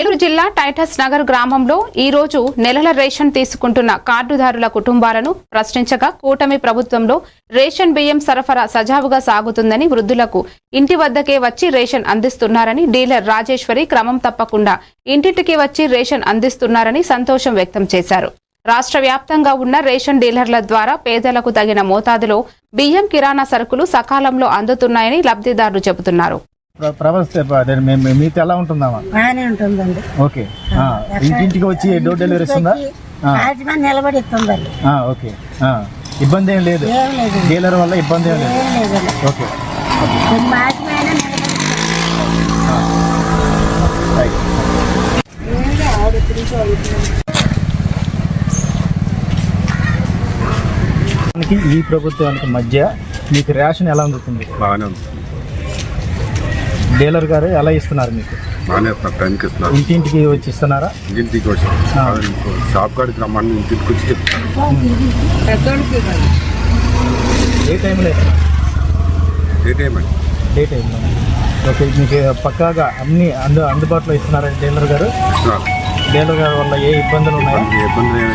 ఏలూరు జిల్లా టైటస్ నగర్ గ్రామంలో ఈ రోజు నెలల రేషన్ తీసుకుంటున్న కార్డుదారుల కుటుంబాలను ప్రశ్నించగా కూటమి ప్రభుత్వంలో రేషన్ బియ్యం సరఫరా సజావుగా సాగుతుందని వృద్ధులకు ఇంటి వద్దకే వచ్చి రేషన్ అందిస్తున్నారని డీలర్ రాజేశ్వరి క్రమం తప్పకుండా ఇంటింటికి వచ్చి రేషన్ అందిస్తున్నారని సంతోషం వ్యక్తం చేశారు. రాష్ట్ర వ్యాప్తంగా ఉన్న రేషన్ డీలర్ల ద్వారా పేదలకు తగిన మోతాదులో బియ్యం కిరాణా సరుకులు సకాలంలో అందుతున్నాయని లబ్ధిదారులు చెబుతున్నారు. ప్ర- ప్రభాస్ అదే మీ- మీ- మీతో ఎలా ఉంటుందామా బాగానే ఉంటుందండి. ఓకే. ఆ, ఇంటింటికి వచ్చి డోర్ డెలివరీ ఇస్తుందా ఆ, యాజమాన్యం నిలబడి ఇస్తుందండి ఆ, ఓకే. ఆ, ఇబ్బంది ఏం లేదు. డీలర్ వల్ల ఇబ్బంది ఏం లేదు. ఓకే. ఈ ప్రభుత్వానికి మధ్య మీకు రేషన్ ఎలా అందుతుంది? బాగానే ఉంది. డీలర్ గారు ఎలా ఇస్తున్నారు మీకు? బాగానే ఇస్తున్నారు టైంకి ఇస్తున్నారు. ఇంటింటికి వచ్చి ఇస్తున్నారా? ఇంటికి వచ్చి ఆ. షాప్ కాడికి రమ్మని ఇంటికి వచ్చి చెప్తారు ఏ టైంలో ఇస్తున్నారు? ఏ టైం అండి? ఏ టైంలో? ఓకే మీకు పక్కాగా అన్ని అందు అందుబాటులో ఇస్తున్నారా డీలర్ గారు? ఇస్తున్నారు. డీలర్ గారి వల్ల ఏ ఇబ్బందులు ఉన్నాయా? ఇబ్బంది ఏమి